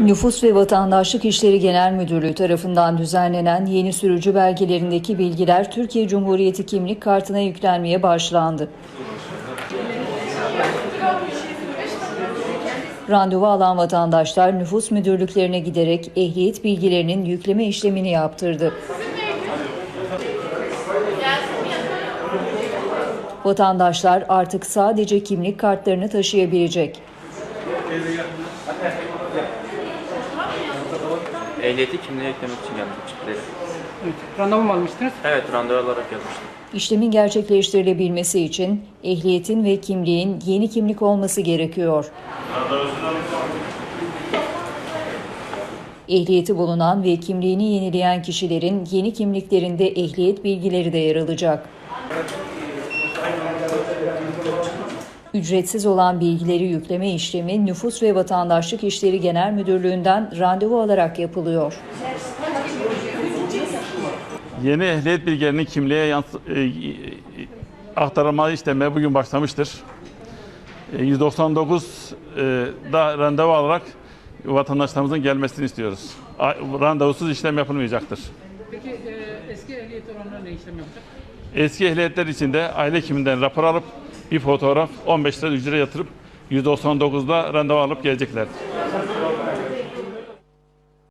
Nüfus ve Vatandaşlık İşleri Genel Müdürlüğü tarafından düzenlenen yeni sürücü belgelerindeki bilgiler Türkiye Cumhuriyeti kimlik kartına yüklenmeye başlandı. Randevu alan vatandaşlar nüfus müdürlüklerine giderek ehliyet bilgilerinin yükleme işlemini yaptırdı. Vatandaşlar artık sadece kimlik kartlarını taşıyabilecek. Ehliyeti kimliğe eklemek için geldim çipleri. Evet. Randevu mu almıştınız? Evet randevu alarak gelmiştim. İşlemin gerçekleştirilebilmesi için ehliyetin ve kimliğin yeni kimlik olması gerekiyor. Ehliyeti bulunan ve kimliğini yenileyen kişilerin yeni kimliklerinde ehliyet bilgileri de yer alacak. Ücretsiz olan bilgileri yükleme işlemi Nüfus ve Vatandaşlık İşleri Genel Müdürlüğü'nden randevu alarak yapılıyor. Yeni ehliyet bilgilerinin kimliğe yansı- e, e, aktarılma işlemi bugün başlamıştır. E, 199 e, da randevu alarak vatandaşlarımızın gelmesini istiyoruz. A- Randevusuz işlem yapılmayacaktır. Peki e, eski ehliyet olanlar ne işlem yapacak? Eski ehliyetler için de aile hekiminden rapor alıp bir fotoğraf 15 lira ücret yatırıp 199'da randevu alıp gelecekler.